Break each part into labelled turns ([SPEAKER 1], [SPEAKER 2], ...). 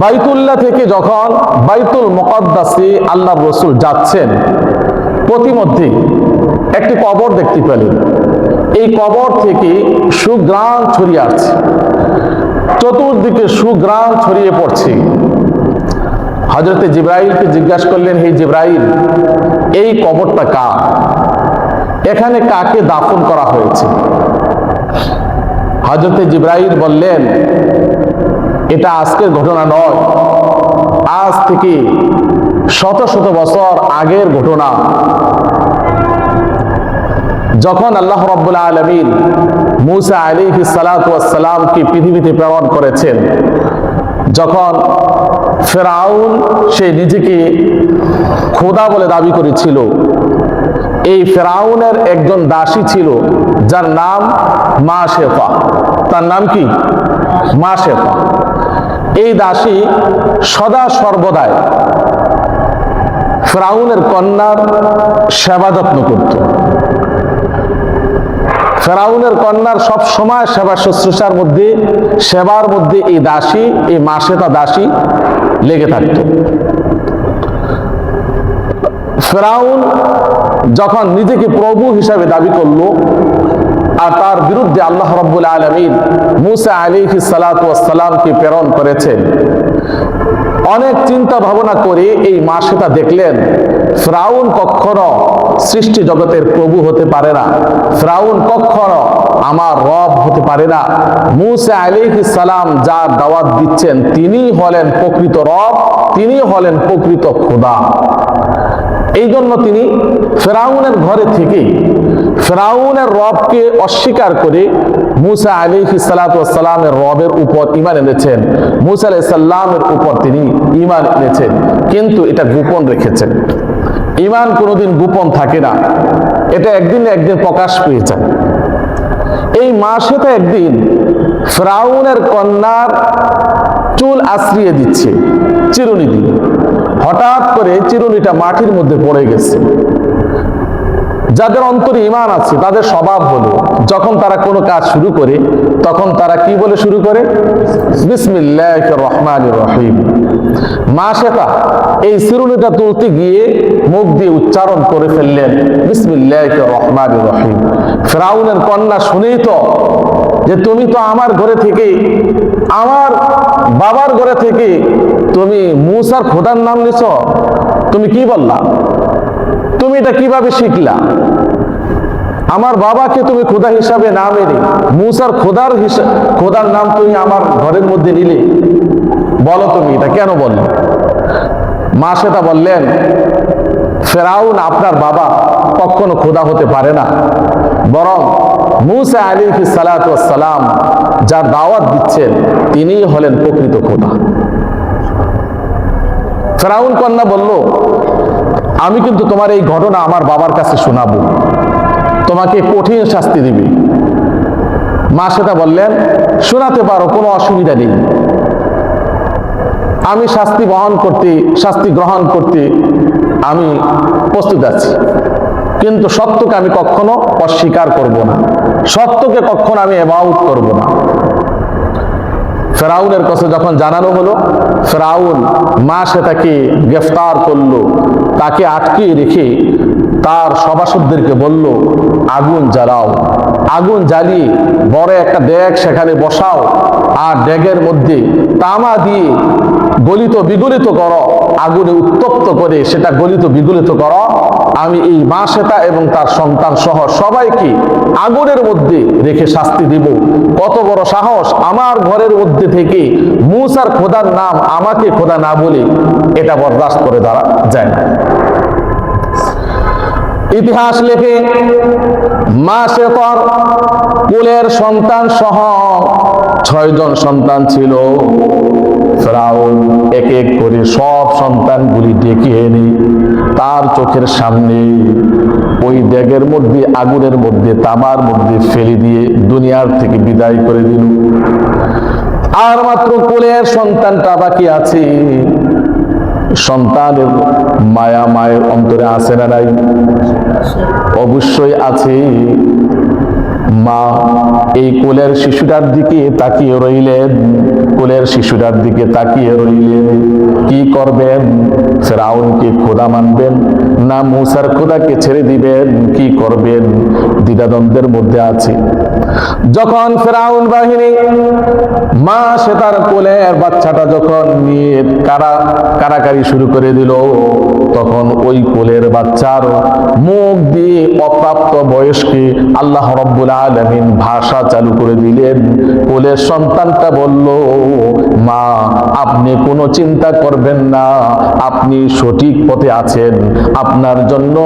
[SPEAKER 1] বাইতুল্লাহ থেকে যখন বাইতুল মুকদ্দাসে আল্লাহ রসুল যাচ্ছেন, প্রতিমধ্যে একটি কবর দেখতে পেলেন। এই কবর থেকে সুগ্রাম ছড়িয়ে আসছে। চতুর্দিকে সুগ্রাম ছড়িয়ে পড়ছে। হজরতে জিব্রাইলকে জিজ্ঞাসা করলেন, হে জিব্রাইল, এই কবরটা কার? এখানে কাকে দাফন করা হয়েছে? হজরতে জিব্রাইল বললেন এটা আজকের ঘটনা নয়। আজ থেকে শত শত বছর আগের ঘটনা। যখন আল্লাহ রব্বুল্লাহ আলমিন মুসা আলী সালাতামকে পৃথিবীতে প্রেরণ করেছেন, যখন ফেরাউন সে নিজেকে খোদা বলে দাবি করেছিল, এই ফেরাউনের একজন দাসী ছিল যার নাম মা শেফা তার নাম কি? মা শেফা এই দাসী সদা সর্বদাই ফেরাউনের কন্যার সেবা যত্ন করত। ফেরাউনের কন্যার সব সময় সেবা শুশ্রূষার মধ্যে, সেবার মধ্যে এই দাসী, এই মাসেতা দাসী লেগে থাকত। ফেরাউন যখন নিজেকে প্রভু হিসাবে দাবি করল আর তার বিরুদ্ধে আল্লাহ রব্বুল আলমিন মুসা আলী সালাতামকে প্রেরণ করেছেন। অনেক চিন্তা ভাবনা করে এই মাসেটা দেখলেন, ফ্রাউন কখনো সৃষ্টি জগতের প্রভু হতে পারে না, ফ্রাউন কখনো আমার রব হতে পারে না। মুসা আলী সালাম যার দাওয়াত দিচ্ছেন, তিনি হলেন প্রকৃত রব, তিনি হলেন প্রকৃত খোদা। এই জন্য তিনি ফেরাউনের ঘরে থেকে ফেরাউনের রবকে অস্বীকার করে মুসা আলী সালাতামের রবের উপর ইমান এনেছেন। মুসা আলাই সাল্লামের উপর তিনি ইমান এনেছেন। কিন্তু এটা গোপন রেখেছেন। ইমান কোনোদিন গোপন থাকে না। এটা একদিন একদিন প্রকাশ পেয়ে যায়। এই মাসে তো একদিন ফ্রাউনের কন্যার চুল আশ্রিয়ে দিচ্ছে, চিরুনি দিয়ে। হঠাৎ করে চিরুনিটা মাটির মধ্যে পড়ে গেছে। যাদের অন্তরে ইমান আছে, তাদের স্বভাব হলো, যখন তারা কোনো কাজ শুরু করে, তখন তারা কি বলে শুরু করে? বিসমিল্লাহ রহমান রহিম। মা শেখা এই চিরুনিটা তুলতে গিয়ে মুখ দিয়ে উচ্চারণ করে ফেললেন বিসমিল্লাহ রহমান রহিম। ফ্রাউনের কন্যা শুনেই তো যে তুমি তো আমার ঘরে থেকে, আমার বাবার ঘরে থেকে তুমি মুসার খোদার নাম নিছ। তুমি কি বললা? তুমি এটা কীভাবে শিখলা? আমার বাবাকে তুমি খোদা হিসাবে না মেনে, মুসার খোদার খোদার নাম তুমি আমার ঘরের মধ্যে নিলে। বলো তুমি এটা কেন বললে? মা সেটা বললেন, ফেরাউন আপনার বাবা কখনো খোদা হতে পারে না। বরং মুসা আলী সালাম যার দাওয়াত দিচ্ছেন তিনি হলেন প্রকৃত খোদা। ফেরাউন কন্যা বলল আমি কিন্তু তোমার এই ঘটনা আমার বাবার কাছে শোনাবো। তোমাকে কঠিন শাস্তি দিবে। মা সেটা বললেন, শোনাতে পারো, কোনো অসুবিধা নেই। আমি শাস্তি বহন করতে, শাস্তি গ্রহণ করতে আমি প্রস্তুত আছি। কিন্তু সত্যকে আমি কখনো অস্বীকার করব না। সত্যকে কখনো আমি এবাউট করব না। ফেরাউনের কাছে যখন জানানো হলো, ফেরাউন মা সে তাকে গ্রেফতার করল, তাকে আটকে রেখে তার সভাসদদেরকে বলল, আগুন জ্বালাও, আগুন জ্বালিয়ে বড় একটা ড্যাগ সেখানে বসাও, আর ড্যাগের মধ্যে তামা দিয়ে গলিত বিগলিত করো, আগুনে উত্তপ্ত করে সেটা গলিত বিগলিত করো। আমি এই মা সেতা এবং তার সন্তান সহ সবাইকে আগুনের মধ্যে রেখে শাস্তি দিব। কত বড় সাহস আমার ঘরের মধ্যে থেকে মুসার খোদার নাম আমাকে খোদা না বলে এটা বরদাস্ত করে দাঁড়া যায় না। ইতিহাস লেখে মা শেতর কুলের সন্তান সহ ছয়জন সন্তান ছিল। ফেরাউন এক এক করে সব সন্তানগুলি ডেকে এনে তার চোখের সামনে ওই ড্যাগের মধ্যে, আগুনের মধ্যে, তামার মধ্যে ফেলে দিয়ে দুনিয়ার থেকে বিদায় করে দিল। আর মাত্র কোলের সন্তানটা বাকি আছে। সন্তানের মায়া মায়ের অন্তরে আছে না নাই? অবশ্যই আছে। মা, এই কোলের শিশুটার দিকে তাকিয়ে রইলেন। কোলের শিশুটার দিকে তাকিয়ে রইলেন। কি করবেন? ফেরাউনকে খোদা মানবেন না মুসার খোদাকে ছেড়ে দিবেন? কি করবেন? দ্বিধাদ্বন্দ্বের মধ্যে আছে। যখন ফেরাউন বাহিনী, মা সে তার কোলের বাচ্চাটা যখন নিয়ে কারা, কারাকারি শুরু করে দিল, তখন ওই কোলের বাচ্চার মুখ দিয়ে অপ্রাপ্ত বয়সকে আল্লাহ রব্বুল আলমিন ভাষা চালু করে দিলেন। কোলের সন্তানটা বলল, মা, আপনি কোনো চিন্তা করবেন না, আপনি সঠিক পথে আছেন। আপনার জন্য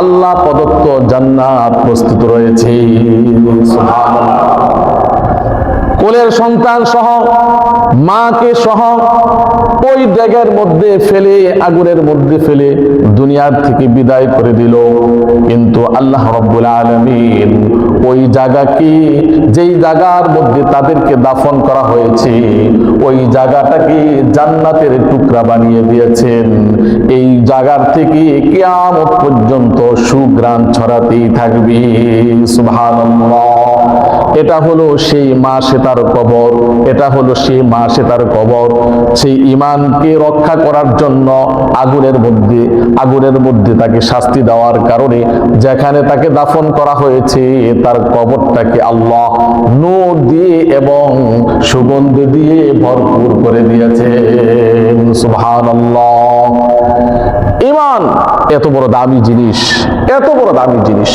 [SPEAKER 1] আল্লাহ প্রদত্ত জান্নাত প্রস্তুত রয়েছে। কোলের সন্তান সহ, মাকে সহ, ওই ড্যাগের মধ্যে ফেলে, আগুনের মধ্যে ফেলে দুনিয়ার থেকে বিদায় করে দিল। কিন্তু আল্লাহ রব্বুল আলমিন ওই জায়গাকে, যেই জায়গার মধ্যে তাদেরকে দাফন করা হয়েছে, ওই জায়গাটাকে জান্নাতের টুকরা বানিয়ে দিয়েছেন। এই জায়গার থেকে কেয়ামত পর্যন্ত সুগ্রাণ ছড়াতেই থাকবে। সুবহানাল্লাহ। এটা হলো সেই মা সেতার কবর। এটা হলো সেই মা সেতার কবর। সেই ইমানকে রক্ষা করার জন্য আগুনের মধ্যে আগুনের মধ্যে তাকে শাস্তি দেওয়ার কারণে যেখানে তাকে দাফন করা হয়েছে, তার কবরটাকে আল্লাহ নূর দিয়ে এবং সুগন্ধ দিয়ে ভরপুর করে দিয়েছে। ইমান এত বড় দামি জিনিস, এত বড় দামি জিনিস।